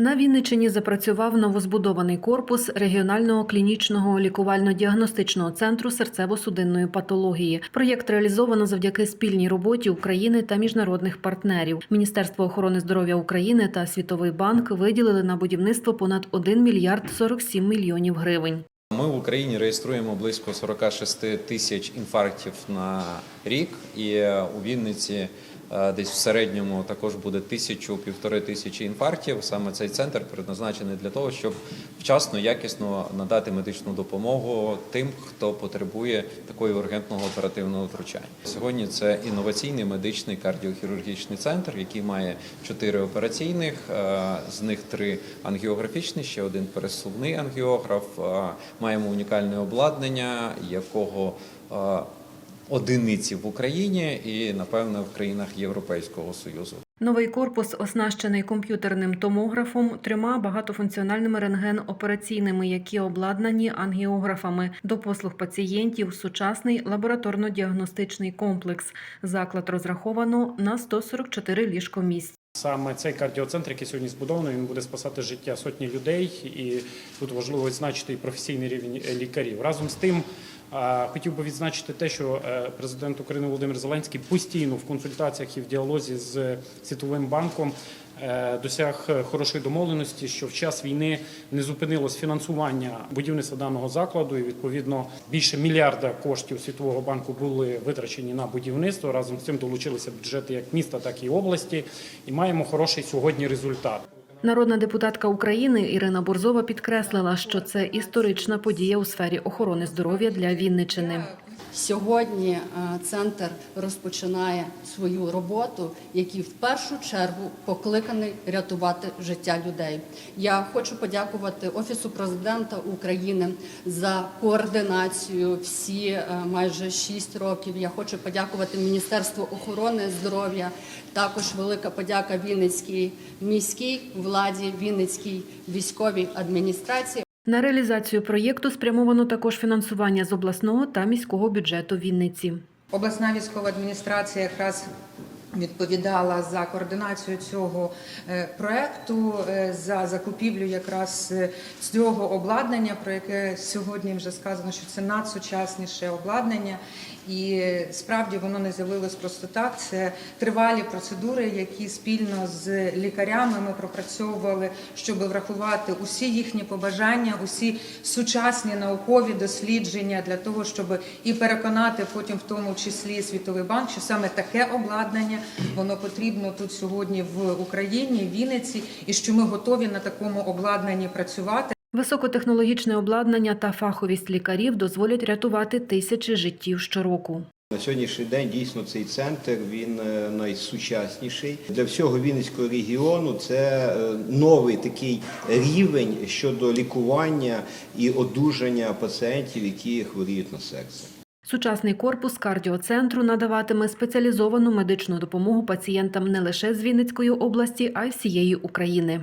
На Вінниччині запрацював новозбудований корпус регіонального клінічного лікувально-діагностичного центру серцево-судинної патології. Проєкт реалізовано завдяки спільній роботі України та міжнародних партнерів. Міністерство охорони здоров'я України та Світовий банк виділили на будівництво понад 1 мільярд 47 мільйонів гривень. Ми в Україні реєструємо близько 46 тисяч інфарктів на рік, і у Вінниці десь в середньому також буде тисячу півтори тисячі інфарктів. Саме цей центр предназначений для того, щоб вчасно, якісно надати медичну допомогу тим, хто потребує такої ургентного оперативного втручання. Сьогодні це інноваційний медичний кардіохірургічний центр, який має чотири операційних, е, з них три ангіографічні, ще один пересувний ангіограф. Е, Маємо унікальне обладнання, якого е, одиниці в Україні і напевно в країнах Європейського союзу. Новий корпус оснащений комп'ютерним томографом, трьома багатофункціональними рентген-операційними, які обладнані ангіографами. До послуг пацієнтів сучасний лабораторно-діагностичний комплекс. Заклад розраховано на 144 ліжкомісць. Саме цей кардіоцентр, який сьогодні збудований, він буде спасати життя сотні людей, і тут важливо відзначити і професійний рівень лікарів. Разом з тим, хотів би відзначити те, що е, президент України Володимир Зеленський постійно в консультаціях і в діалозі з Світовим банком е, досяг хорошої домовленості, що в час війни не зупинилось фінансування будівництва даного закладу, і відповідно більше мільярда коштів Світового банку були витрачені на будівництво. Разом з цим долучилися бюджети як міста, так і області, і маємо хороший сьогодні результат. Народна депутатка України Ірина Борзова підкреслила, що це історична подія у сфері охорони здоров'я для Вінниччини. Сьогодні е, центр розпочинає свою роботу, який в першу чергу покликаний рятувати життя людей. Я хочу подякувати Офісу президента України за координацію всі е, майже шість років. Я хочу подякувати Міністерству охорони здоров'я. Також велика подяка Вінницькій міській владі, Вінницькій військовій адміністрації. На реалізацію проєкту спрямовано також фінансування з обласного та міського бюджету Вінниці. Обласна військова адміністрація якраз відповідала за координацію цього е, проекту, е, за закупівлю якраз е, цього обладнання, про яке сьогодні вже сказано, що це надсучасніше обладнання. І справді воно не з'явилось просто так. Це тривалі процедури, які спільно з лікарями ми пропрацьовували, щоб врахувати усі їхні побажання, усі сучасні наукові дослідження для того, щоб і переконати потім, в тому числі світовий банк, що саме таке обладнання воно потрібно тут сьогодні в Україні, в Вінниці, і що ми готові на такому обладнанні працювати. Високотехнологічне обладнання та фаховість лікарів дозволять рятувати тисячі життів щороку. На сьогоднішній день дійсно цей центр він е, найсучасніший для всього Вінницького регіону. Це е, новий такий рівень щодо лікування і одужання пацієнтів, які хворіють на серце. Сучасний корпус кардіоцентру надаватиме спеціалізовану медичну допомогу пацієнтам не лише з Вінницької області, а й всієї України.